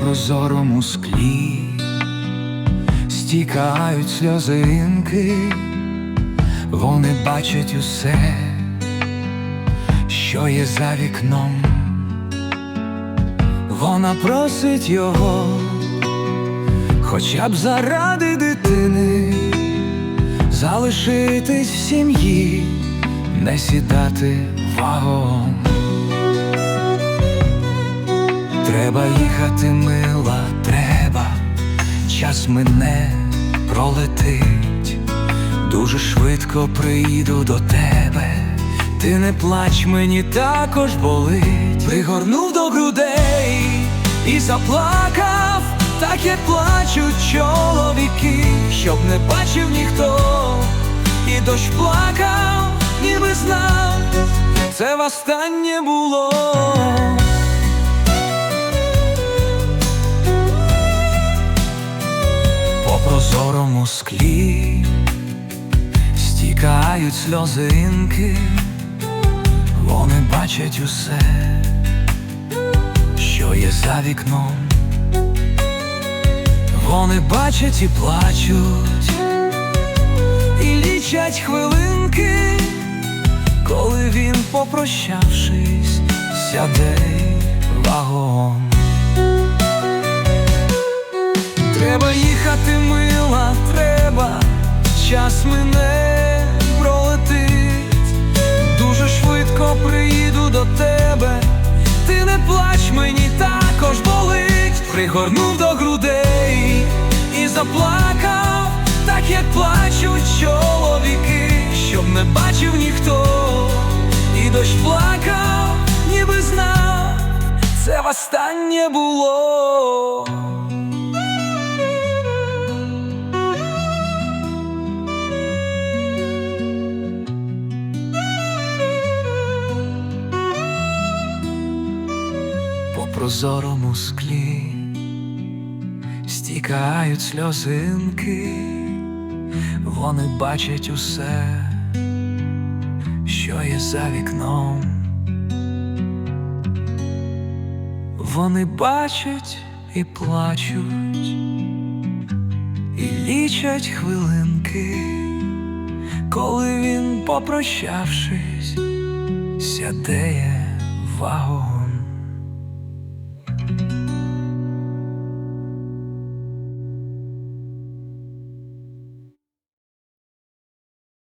прозорому склі стікають сльозинки, вони бачать усе, що є за вікном. Вона просить його, хоча б заради дитини, залишитись в сім'ї, не сідати вагон. Треба їхати, мила, треба, час мине пролетить, дуже швидко приїду до тебе. Ти не плач, мені також болить. Пригорнув до грудей і заплакав, так як плачуть чоловіки, щоб не бачив ніхто, і дощ плакав, ніби знав, це востаннє було. Прозорому склі стікають сльозинки, вони бачать усе, що є за вікном. Вони бачать і плачуть, і лічать хвилинки, коли він, попрощавшись, сяде вагон. Треба, час мене пролетить, дуже швидко приїду до тебе, ти не плач, мені також болить, пригорнув до грудей і заплакав, так як плачуть чоловіки, щоб не бачив ніхто, і дощ плакав, ніби знав, це востаннє було. Прозорому склі стікають сльозинки, вони бачать усе, що є за вікном. Вони бачать і плачуть, і лічать хвилинки, коли він, попрощавшись, сядеє в вагон.